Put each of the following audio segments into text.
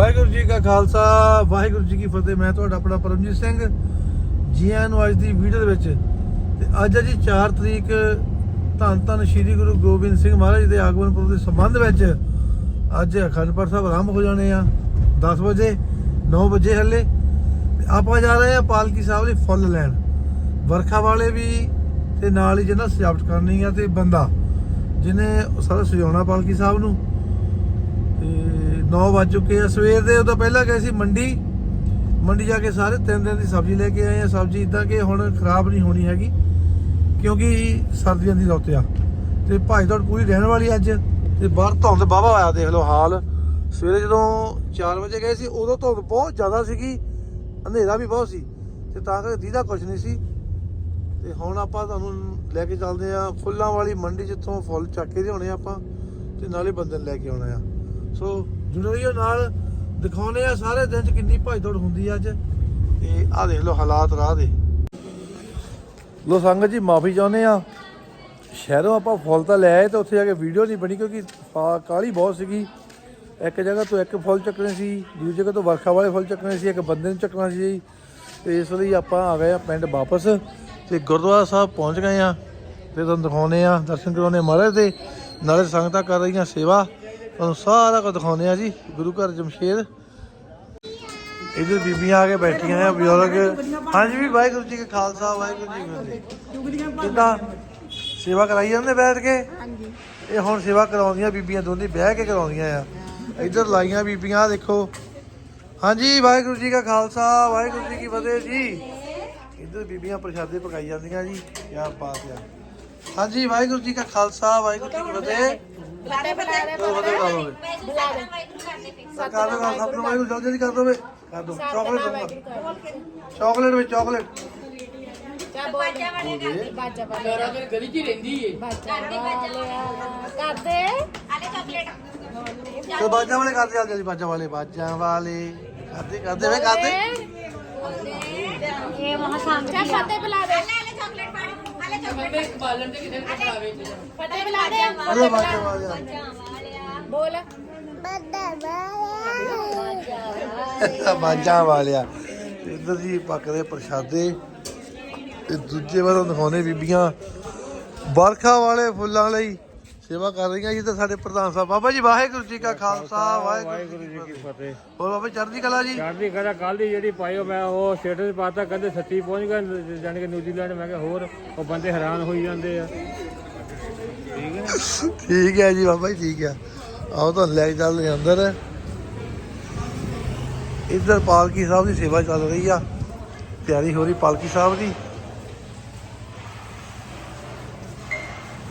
ਵਾਹਿਗੁਰੂ ਜੀ ਕਾ ਖਾਲਸਾ, ਵਾਹਿਗੁਰੂ ਜੀ ਕੀ ਫਤਿਹ। ਮੈਂ ਤੁਹਾਡਾ ਆਪਣਾ ਪਰਮਜੀਤ ਸਿੰਘ ਜੀ ਆਇਆਂ ਨੂੰ ਅੱਜ ਦੀ ਵੀਡੀਓ ਦੇ ਵਿੱਚ। ਤੇ ਅੱਜ ਹੈ ਜੀ 4 ਤਰੀਕ, ਧੰਨ ਧੰਨ ਸ੍ਰੀ ਗੁਰੂ ਗੋਬਿੰਦ ਸਿੰਘ ਮਹਾਰਾਜ ਦੇ ਆਗਮਨ ਪੁਰਬ ਦੇ ਸੰਬੰਧ ਵਿੱਚ। ਅੱਜ ਅਖੰਡ ਪਾਠ ਸਾਹਿਬ ਆਰੰਭ ਹੋ ਜਾਣੇ ਆ 10 ਵਜੇ 9 ਵਜੇ ਹੱਲੇ। ਤੇ ਆਪਾਂ ਜਾ ਰਹੇ ਆ ਪਾਲਕੀ ਸਾਹਿਬ ਲਈ ਫੁੱਲ ਲੈਣ। ਵਰਖਾ ਵਾਲੇ ਵੀ ਤੇ ਨਾਲ ਹੀ ਜਿਹਨਾਂ ਸਜਾਵਟ ਕਰਨੀ ਆ ਤੇ ਬੰਦਾ ਜਿਹਨੇ ਸਾਰਾ ਸਜਾਉਣਾ ਪਾਲਕੀ ਸਾਹਿਬ ਨੂੰ। ਤੇ 9 ਵੱਜ ਚੁੱਕੇ ਆ। ਸਵੇਰ ਦੇ ਉਦੋਂ ਪਹਿਲਾਂ ਗਏ ਸੀ ਮੰਡੀ। ਮੰਡੀ ਜਾ ਕੇ ਸਾਰੇ ਤਿੰਨ ਦਿਨ ਦੀ ਸਬਜ਼ੀ ਲੈ ਕੇ ਆਏ ਆ। ਸਬਜ਼ੀ ਇਦਾਂ ਕਿ ਹੁਣ ਖਰਾਬ ਨਹੀਂ ਹੋਣੀ ਹੈਗੀ, ਕਿਉਂਕਿ ਸਰਦੀਆਂ ਦੀ ਰੁੱਤ ਆ। ਤੇ ਭਾਈ ਦੌੜ ਪੂਰੀ ਰਹਿਣ ਵਾਲੀ ਅੱਜ। ਤੇ ਬਾਹਰ ਧੁੰਦ ਬਾਵਾ ਆਇਆ ਦੇਖ ਲਓ ਹਾਲ। ਸਵੇਰੇ ਜਦੋਂ 4 ਵਜੇ ਗਏ ਸੀ, ਉਦੋਂ ਧੁੰਦ ਬਹੁਤ ਜ਼ਿਆਦਾ ਸੀਗੀ। ਹਨੇਰਾ ਵੀ ਬਹੁਤ ਸੀ। ਤੇ ਤਾਂ ਕਰਕੇ ਦੀਦਾ ਕੁਝ ਨਹੀਂ ਸੀ। ਤੇ ਹੁਣ ਆਪਾਂ ਤੁਹਾਨੂੰ ਲੈ ਕੇ ਚੱਲਦੇ ਆ। ਫੁੱਲਾਂ ਵਾਲੀ ਮੰਡੀ ਜਿੱਥੋਂ ਫੁੱਲ ਚੱਕ ਕੇ ਲਿਆਉਣੇ ਆ ਆਪਾਂ, ਤੇ ਨਾਲੇ ਬੰਦੇ ਨੂੰ ਲੈ ਕੇ ਆਉਣਾ ਆ। ਸੋ ਜੁੜੇ ਰਹੀਓ ਨਾਲ ਦਿਖਾਉਣੇ ਆ, ਸਾਰੇ ਦਿਨ ਚ ਕਿੰਨੀ ਭਾਈ ਦੌੜ ਹੁੰਦੀ ਆ ਅੱਜ। ਤੇ ਆਹ ਦੇਖ ਲਓ ਹਾਲਾਤ ਰਾਹ ਦੇ। ਲੋ ਸੰਗਤ ਜੀ, ਮਾਫੀ ਚਾਹੁੰਦੇ ਆ। ਸ਼ਹਿਰੋਂ ਆਪਾਂ ਫੁੱਲ ਤਾਂ ਲੈ ਆਏ ਤੇ ਉੱਥੇ ਜਾ ਕੇ ਵੀਡੀਓ ਨਹੀਂ ਬਣੀ ਕਿਉਂਕਿ ਫਾ- ਬਹੁਤ ਸੀਗੀ। ਇੱਕ ਜਗ੍ਹਾ ਤੋਂ ਇੱਕ ਫੁੱਲ ਚੱਕਣੇ ਸੀ, ਦੂਜੀ ਜਗ੍ਹਾ ਤੋਂ ਵਰਖਾ ਵਾਲੇ ਫੁੱਲ ਚੱਕਣੇ ਸੀ, ਇੱਕ ਬੰਦੇ ਨੂੰ ਚੱਕਣਾ ਸੀ। ਤੇ ਇਸ ਲਈ ਆਪਾਂ ਆ ਗਏ ਆ ਪਿੰਡ ਵਾਪਸ। ਤੇ ਗੁਰਦੁਆਰਾ ਸਾਹਿਬ ਪਹੁੰਚ ਗਏ ਆ ਤੇ ਤੁਹਾਨੂੰ ਦਿਖਾਉਨੇ ਆ, ਦਰਸ਼ਨ ਕਰਾਉਨੇ ਆ ਮਹਾਰਾਜ ਦੇ। ਨਾਲੇ ਸੰਗਤਾਂ ਕਰ ਰਹੀਆਂ ਸੇਵਾ। ਤੁਹਾਨੂੰ ਸਾਰਾ ਕੁਝ ਦਿਖਾਉਨੇ ਆ ਜੀ ਗੁਰੂ ਘਰ ਜਮਸ਼ੇਦ ਇਧਰ ਬੀਬੀਆਂ ਆ ਕੇ ਬੈਠੀਆਂ ਆ ਬਜ਼ੁਰਗ। ਹਾਂਜੀ ਵੀ ਵਾਹਿਗੁਰੂ ਜੀ ਕਾ ਖਾਲਸਾ ਵਾਹਿਗੁਰੂ ਜੀ ਕੀ ਫਤਿਹ। ਕਿੱਦਾਂ ਸੇਵਾ ਕਰਾਈ ਜਾਂਦੇ ਬੈਠ ਕੇ। ਹਾਂਜੀ। ਇਹ ਹੁਣ ਸੇਵਾ ਕਰਾਉਂਦੀਆਂ ਬੀਬੀਆਂ ਦੋਨੇ ਬਹਿ ਕੇ ਕਰਾਉਂਦੀਆਂ ਆ। ਇੱਧਰ ਲਾਈਆਂ ਬੀਬੀਆਂ ਦੇਖੋ। ਹਾਂਜੀ ਵਾਹਿਗੁਰੂ ਜੀ ਕਾ ਖਾਲਸਾ ਵਾਹਿਗੁਰੂ ਜੀ ਕੀ ਫਤਿਹ ਜੀ। ਇੱਧਰ ਬੀਬੀਆਂ ਪ੍ਰਸ਼ਾਦੇ ਪਕਾਈ ਜਾਂਦੀਆਂ ਜੀ ਕੀ ਬਾਤ ਆ। ਹਾਂਜੀ ਵਾਹਿਗੁਰੂ ਜੀ ਕਾ ਖਾਲਸਾ ਵਾਹਿਗੁਰੂ ਜੀ ਕੀ ਫਤਿਹ। ਬੁਲਾਰੇ ਬੁਲਾਰੇ ਕਰ ਦੋ ਬੁਲਾਰੇ ਕਰ ਦੋ ਸਭ ਨੂੰ ਵਾਹਿਗੁਰੂ ਜਲਦੀ ਜਲਦੀ ਕਰ ਦੋ। ਵੇ ਕਰ ਦੋ ਚਾਕਲੇਟ ਚਾਕਲੇਟ ਵਿੱਚ ਚਾਕਲੇਟ ਚਾ ਬੋਲ। ਬਾਜਾ ਵਾਲੇ ਮੇਰਾ ਤੇ ਗਲੀ 'ਚ ਹੀ ਰਹਿੰਦੀ ਏ। ਬਾਜਾ ਵਾਲੇ ਕਰਦੇ ਤੇ ਬਾਜਾਂ ਵਾਲੇ ਕਰਦੇ ਆ ਜਲਦੀ ਬਾਜਾਂ ਵਾਲੇ। ਬਾਜਾਂ ਵਾਲੇ। ਕਰਦੇ ਕਰਦੇ ਵੇ ਕਰਦੇ ਇਹ ਮਹਾ ਚਾ ਫਤਿਹ ਬੁਲਾ ਦੇ ਮੈਂ ਬਾਲਣ ਤੇ ਕਿਤੇ ਖਾਵੇ ਫਤਿਹ ਬੁਲਾ ਦੇ ਅਰੇ ਬਾਜਾਂ ਵਾਲੇ ਬੋਲ। ਬਾਜਾਂ ਵਾਲਿਆ। ਇੱਧਰ ਜੀ ਪੱਕਦੇ ਪ੍ਰਸ਼ਾਦੇ। ਤੇ ਦੂਜੇ ਵਾਰ ਦਿਖਾਉਣੇ ਬੀਬੀਆਂ। ਬਰਖਾ ਵਾਲੇ ਫੁੱਲਾਂ ਲਈ ਸੇਵਾ ਕਰ ਰਹੀਆਂ ਜੀ ਤੇ ਸਾਡੇ ਪ੍ਰਧਾਨ ਸਾਹਿਬ। ਬਾਬਾ ਜੀ ਵਾਹਿਗੁਰੂ ਜੀ ਕਾ ਖਾਲਸਾ ਵਾਹਿਗੁਰੂ ਜੀ ਕੀ ਫਤਿਹ। ਹੋਰ ਬਾਬਾ ਚੜ੍ਹਦੀ ਕਲਾ ਜੀ? ਚੜ੍ਹਦੀ ਕਲਾ ਕੱਲ ਦੀ ਜਿਹੜੀ ਪਾਇਓ ਮੈਂ ਉਹ ਸਟੇਟਸ ਪਾਤਾ ਕਹਿੰਦੇ ਸੱਚੀ ਪਹੁੰਚ ਗਏ ਜਾਣੀ ਕਿ ਨਿਊਜ਼ੀਲੈਂਡ ਮੈਂ ਕਿਹਾ ਹੋਰ ਉਹ ਬੰਦੇ ਹੈਰਾਨ ਹੋਈ ਜਾਂਦੇ ਆ। ਠੀਕ ਹੈ ਜੀ ਬਾਬਾ ਜੀ ਠੀਕ ਹੈ। ਆਓ ਤੁਹਾਨੂੰ ਲੈ ਚੱਲਦੇ ਹਾਂ ਅੰਦਰ। ਇੱਧਰ ਪਾਲਕੀ ਸਾਹਿਬ ਦੀ ਸੇਵਾ ਚੱਲ ਰਹੀ ਆ। ਤਿਆਰੀ ਹੋ ਰਹੀ ਪਾਲਕੀ ਸਾਹਿਬ ਦੀ।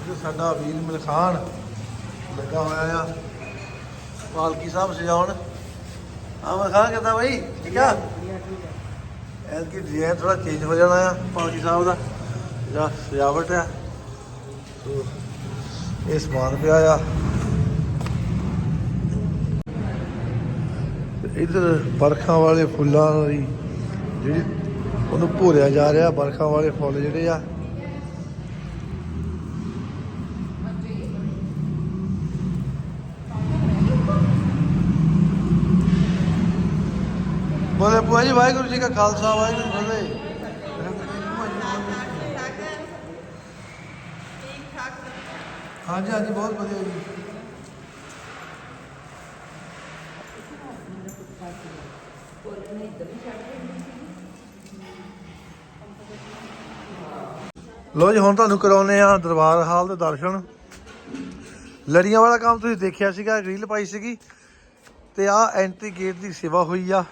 ਇਹ ਸਾਡਾ ਵੀਰ ਮਲਖਾਨ ਲੱਗਾ ਹੋਇਆ ਆ, ਪਾਲਕੀ ਸਾਹਿਬ ਸਜਾਉਣ। ਆ ਮਲਖਾਨ, ਕਿੱਦਾਂ ਬਾਈ? ਠੀਕ ਆ? ਐਲਕੀ ਡਿਜ਼ਾਈਨ ਥੋੜਾ ਚੇਂਜ ਹੋ ਜਾਣਾ ਆ, ਪਾਲਕੀ ਸਾਹਿਬ ਦਾ। ਜਿਹੜਾ ਸਜਾਵਟ ਆ। ਸੋ ਇਹ ਸਮਾਨ ਪਿਆ ਆ। ਤੇ ਇੱਧਰ ਬਰਖਾਂ ਵਾਲੇ ਫੁੱਲਾਂ ਦੀ ਜਿਹੜੀ ਉਹਨੂੰ ਭੋਰਿਆ ਜਾ ਰਿਹਾ ਬਰਖਾਂ ਵਾਲੇ ਫੁੱਲ ਜਿਹੜੇ ਆ ਬੋਲੇ ਭੂਆ ਜੀ, ਵਾਹਿਗੁਰੂ ਜੀ ਕਾ ਖਾਲਸਾ, ਵਾਹਿਗੁਰੂ ਜੀ ਕੀ ਫਤਿਹ। ਹਾਂਜੀ ਹਾਂਜੀ, ਬਹੁਤ ਵਧੀਆ ਜੀ। ਲੋ ਜੀ, ਹੁਣ ਤੁਹਾਨੂੰ ਕਰਾਉਨੇ ਆ ਦਰਬਾਰ ਹਾਲ ਦੇ ਦਰਸ਼ਨ। ਲੜੀਆਂ ਵਾਲਾ ਕੰਮ ਤੁਸੀਂ ਦੇਖਿਆ ਸੀਗਾ, ਰੀਲ ਪਾਈ ਸੀਗੀ। ਤੇ ਆ ਐਂਟਰੀ ਗੇਟ ਦੀ ਸੇਵਾ ਹੋਈ ਆ।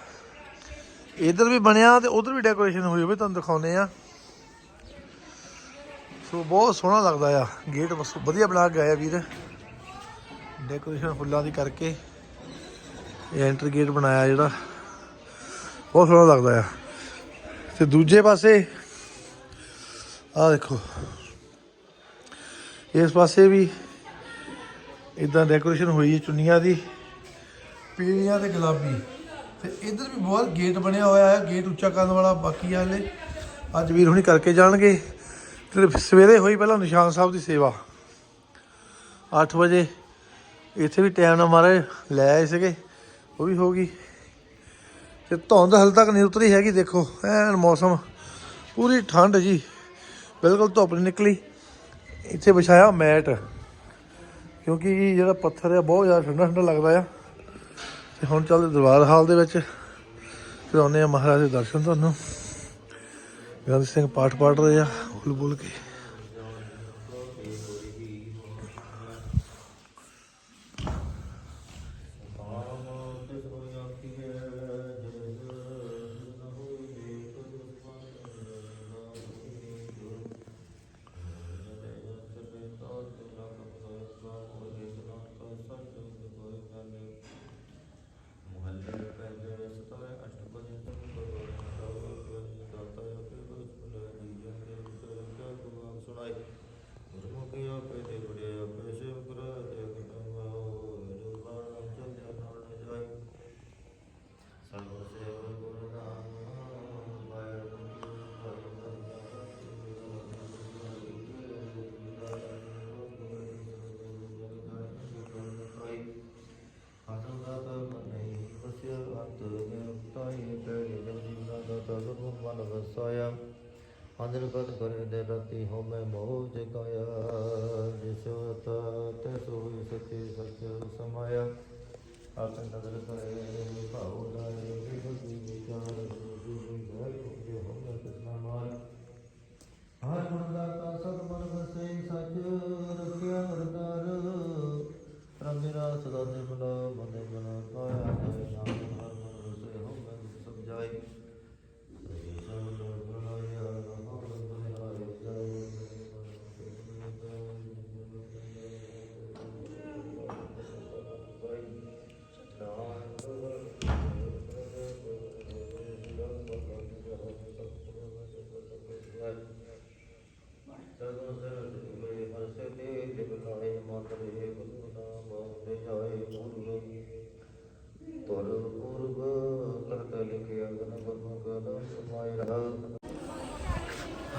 ਇਧਰ ਵੀ ਬਣਿਆ ਤੇ ਉਧਰ ਵੀ ਡੈਕੋਰੇਸ਼ਨ ਹੋਈ ਹੋਵੇ, ਤੁਹਾਨੂੰ ਦਿਖਾਉਨੇ ਆ ਸੋ ਬਹੁਤ ਸੋਹਣਾ ਲੱਗਦਾ ਆ, ਗੇਟ ਬਸ ਵਧੀਆ ਬਣਾ ਕੇ ਆਇਆ ਵੀਰ। ਡੈਕੋਰੇਸ਼ਨ ਫੁੱਲਾਂ ਦੀ ਕਰਕੇ ਇਹ ਐਂਟਰੀ ਗੇਟ ਬਣਾਇਆ ਜਿਹੜਾ, ਬਹੁਤ ਸੋਹਣਾ ਲੱਗਦਾ ਆ। ਤੇ ਦੂਜੇ ਪਾਸੇ, ਆਹ ਦੇਖੋ। ਇਸ ਪਾਸੇ ਵੀ ਇਦਾਂ ਡੈਕੋਰੇਸ਼ਨ ਹੋਈ ਹੈ ਚੁੰਨੀਆਂ ਦੀ, ਪੀਲੀਆਂ ਤੇ ਗੁਲਾਬੀ। ਤੇ ਇਧਰ ਵੀ ਬਹੁਤ ਗੇਟ ਬਣਿਆ ਹੋਇਆ ਹੈ, ਗੇਟ ਉੱਚਾ ਕਰਨ ਵਾਲਾ ਬਾਕੀ ਆ ਅੱਜ ਵੀਰ ਹੁਣੀ ਕਰਕੇ ਜਾਣਗੇ। ਤੇ ਸਵੇਰੇ ਹੋਈ ਪਹਿਲਾਂ ਨਿਸ਼ਾਨ ਸਾਹਿਬ ਦੀ ਸੇਵਾ। 8 ਵਜੇ ਇੱਥੇ ਵੀ ਟਾਈਮ ਨਾਲ ਮਾਰੇ ਲੈ ਆਏ ਸੀਗੇ, ਉਹ ਵੀ ਹੋ ਗਈ। ਤੇ ਧੁੰਦ ਹਲ ਤੱਕ ਨਹੀਂ ਉਤਰੀ ਹੈਗੀ, ਦੇਖੋ, ਐਨ ਮੌਸਮ। ਪੂਰੀ ਠੰਡ ਜੀ, ਬਿਲਕੁਲ ਧੁੱਪ ਨਹੀਂ ਨਿਕਲੀ। ਇੱਥੇ ਵਿਛਾਇਆ ਮੈਟ, ਕਿਉਂਕਿ ਜਿਹੜਾ ਪੱਥਰ ਆ, ਬਹੁਤ ਜ਼ਿਆਦਾ ਠੰਡਾ ਠੰਡਾ ਲੱਗਦਾ ਆ। ਤੇ ਹੁਣ ਚੱਲਦੇ ਦਰਬਾਰ ਹਾਲ ਦੇ ਵਿੱਚ ਫਿਰ ਆਉਂਦੇ ਆ ਮਹਾਰਾਜ ਦੇ ਦਰਸ਼ਨ ਤੁਹਾਨੂੰ। ਗੰਦ ਸਿੰਘ ਪਾਠ ਪੜ ਰਹੇ ਆ ਬੋਲ ਬੋਲ ਕੇ। ਅੰਦਰ ਕਦ ਕਰੇ ਦੇ ਰਤੀ ਹੋ ਮੈਂ ਮੋਹ ਜਗਾਇਆ ਜਿਸੋ ਤਾ ਤੇ ਸੋਈ ਸੱਚੇ ਸੱਚ ਸਮਾਇਆ ਆਤਨ ਨਦਰ ਕਰੇ ਭਾਉ ਲਾਏ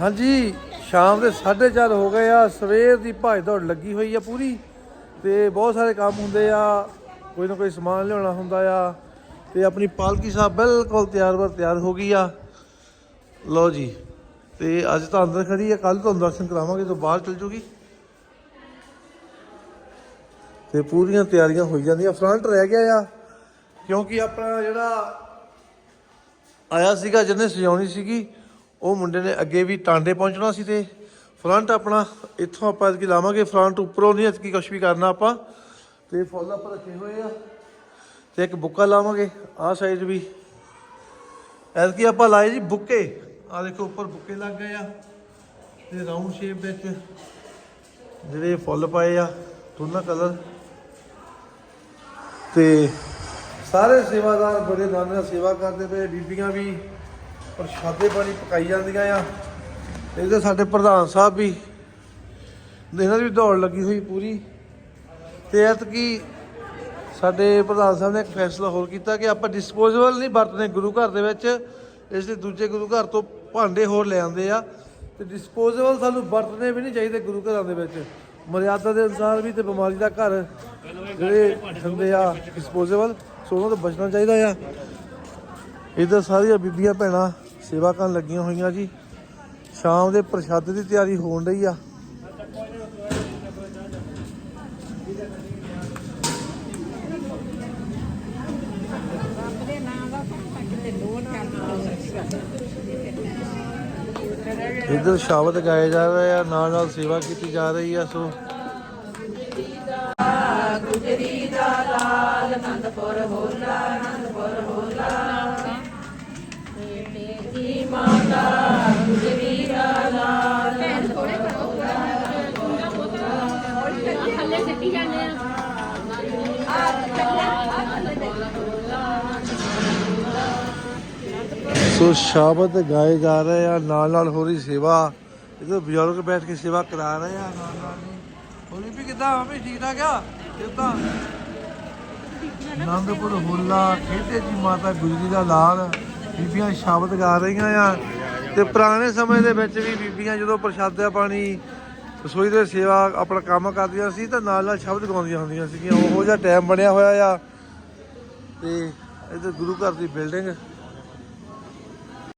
ਹਾਂਜੀ, ਸ਼ਾਮ ਦੇ 4:30 ਹੋ ਗਏ ਆ, ਸਵੇਰ ਦੀ ਭੱਜ ਦੌੜ ਲੱਗੀ ਹੋਈ ਆ ਪੂਰੀ ਤੇ ਬਹੁਤ ਸਾਰੇ ਕੰਮ ਹੁੰਦੇ ਆ, ਕੋਈ ਨਾ ਕੋਈ ਸਮਾਨ ਲਿਆਉਣਾ ਹੁੰਦਾ ਆ ਤੇ ਆਪਣੀ ਪਾਲਕੀ ਸਾਹਿਬ ਬਿਲਕੁਲ ਤਿਆਰ ਬਰ ਤਿਆਰ ਹੋ ਗਈ ਆ। ਲਓ ਜੀ, ਤੇ ਅੱਜ ਤਾਂ ਅੰਦਰ ਖੜੀ ਆ ਕੱਲ ਤੁਹਾਨੂੰ ਦਰਸ਼ਨ ਕਰਾਵਾਂਗੇ ਤੋਂ ਬਾਹਰ ਚਲ ਜੂਗੀ। ਤੇ ਪੂਰੀਆਂ ਤਿਆਰੀਆਂ ਹੋਈ ਜਾਂਦੀਆਂ ਫਰੰਟ ਰਹਿ ਗਿਆ ਆ, ਕਿਉਂਕਿ ਆਪਣਾ ਜਿਹੜਾ ਆਇਆ ਸੀਗਾ, ਜਿਹਨੇ ਸਜਾਉਣੀ ਸੀਗੀ ਉਹ ਮੁੰਡੇ ਨੇ ਅੱਗੇ ਵੀ ਟਾਂਡੇ ਪਹੁੰਚਣਾ ਸੀ ਤੇ ਫਰੰਟ ਆਪਣਾ, ਇੱਥੋਂ ਆਪਾਂ ਐਤਕੀ ਲਾਵਾਂਗੇ, ਫਰੰਟ ਉੱਪਰੋਂ ਨਹੀਂ ਐਤਕੀ ਕੁਛ ਵੀ ਕਰਨਾ ਆਪਾਂ। ਤੇ ਫੁੱਲ ਆਪਾਂ ਰੱਖੇ ਹੋਏ ਆ। ਤੇ ਇੱਕ ਬੁੱਕਾ ਲਾਵਾਂਗੇ, ਆਹ ਸਾਈਡ ਵੀ। ਐਤਕੀ ਆਪਾਂ ਲਾਏ ਜੀ ਬੁੱਕੇ। ਆ ਦੇਖੋ, ਉੱਪਰ ਬੁੱਕੇ ਲੱਗ ਗਏ ਆ। ਤੇ ਰਾਉਂਡ ਸ਼ੇਪ ਵਿੱਚ ਜਿਹੜੇ ਫੁੱਲ ਪਾਏ ਆ, ਦੋਨਾਂ ਕਲਰ ਤੇ ਸਾਰੇ ਸੇਵਾਦਾਰ ਬੜੇ ਦਾਨ ਨਾਲ ਸੇਵਾ ਕਰਦੇ ਪਏ ਬੀਬੀਆਂ ਵੀ। ਪ੍ਰਸ਼ਾਦੇ ਪਾਣੀ ਪਕਾਈ ਜਾਂਦੀਆਂ ਆ। ਤੇ ਇਹਦੇ ਸਾਡੇ ਪ੍ਰਧਾਨ ਸਾਹਿਬ ਵੀ ਇਹਨਾਂ ਦੀ ਵੀ ਦੌੜ ਲੱਗੀ ਹੋਈ ਪੂਰੀ। ਤੇ ਐਤਕੀ ਸਾਡੇ ਪ੍ਰਧਾਨ ਸਾਹਿਬ ਨੇ ਇੱਕ ਫੈਸਲਾ ਹੋਰ ਕੀਤਾ ਕਿ ਆਪਾਂ ਡਿਸਪੋਜ਼ੇਬਲ ਨਹੀਂ ਵਰਤਨੇ ਗੁਰੂ ਘਰ ਦੇ ਵਿੱਚ। ਇਸ ਲਈ ਦੂਜੇ ਗੁਰੂ ਘਰ ਤੋਂ ਭਾਂਡੇ ਹੋਰ ਲੈ ਆਉਂਦੇ ਆ। ਤੇ ਡਿਸਪੋਜ਼ੇਬਲ ਸਾਨੂੰ ਵਰਤਨੇ ਵੀ ਨਹੀਂ ਚਾਹੀਦੇ ਗੁਰੂ ਘਰਾਂ ਦੇ ਵਿੱਚ। ਮਰਿਆਦਾ ਦੇ ਅਨੁਸਾਰ ਵੀ ਤੇ ਬਿਮਾਰੀ ਦਾ ਘਰ ਜਿਹੜੇ ਹੁੰਦੇ ਆ ਡਿਸਪੋਜ਼ੇਬਲ ਸੋ ਉਹਨਾਂ ਤੋਂ ਬਚਣਾ ਚਾਹੀਦਾ ਆ। ਇੱਧਰ ਸਾਰੀਆਂ ਬੀਬੀਆਂ ਭੈਣਾਂ ਸੇਵਾ ਕਰਨ ਲੱਗੀਆਂ ਹੋਈਆਂ ਜੀ। ਸ਼ਾਮ ਦੇ ਪ੍ਰਸ਼ਾਦੇ ਦੀ ਤਿਆਰੀ ਹੋਣ ਰਹੀ ਆ। ਇੱਧਰ ਸ਼ਬਦ ਗਾਏ ਜਾ ਰਹੇ ਆ, ਨਾਲ ਨਾਲ ਸੇਵਾ ਕੀਤੀ ਜਾ ਰਹੀ ਆ, ਸੋ ਥੱਲੇ ਸਿੱਟੀ ਜਾਂਦੇ ਆ ਸੋ ਸ਼ਬਦ ਗਾਏ ਜਾ ਰਹੇ ਆ, ਨਾਲ ਨਾਲ ਹੋ ਰਹੀ ਸੇਵਾ। ਇਧਰ ਬਜ਼ੁਰਗ ਬੈਠ ਕੇ ਸੇਵਾ ਕਰਾ ਰਹੇ ਆ, ਨਾਲ ਨਾਲ ਹੋਲੀ ਵੀ ਕਿਦਾਂ ਮੰਮੀ ਠੀਕ ਠਾਕ ਆ, ਕਿਦਾਂ? ਆਨੰਦਪੁਰ ਹੋਲਾ ਖੇਡੇ ਜੀ ਮਾਤਾ ਗੁਜਰੀ ਦਾ ਲਾਲ। ਬੀਬੀਆਂ ਸ਼ਬਦ ਗਾ ਰਹੀਆਂ ਆ। ਤੇ ਪੁਰਾਣੇ ਸਮੇਂ ਦੇ ਵਿੱਚ ਵੀ ਬੀਬੀਆਂ ਜਦੋਂ ਪ੍ਰਸ਼ਾਦਾ ਪਾਣੀ, ਰਸੋਈ ਦੇ ਸੇਵਾ, ਆਪਣਾ ਕੰਮ ਕਰਦੀਆਂ ਸੀ ਤਾਂ ਨਾਲ ਨਾਲ ਸ਼ਬਦ ਗਾਉਂਦੀਆਂ ਹੁੰਦੀਆਂ ਸੀਗੀਆਂ। ਉਹੋ ਜਿਹਾ ਟਾਈਮ ਬਣਿਆ ਹੋਇਆ ਆ। ਤੇ ਇਧਰ ਗੁਰੂ ਘਰ ਦੀ ਬਿਲਡਿੰਗ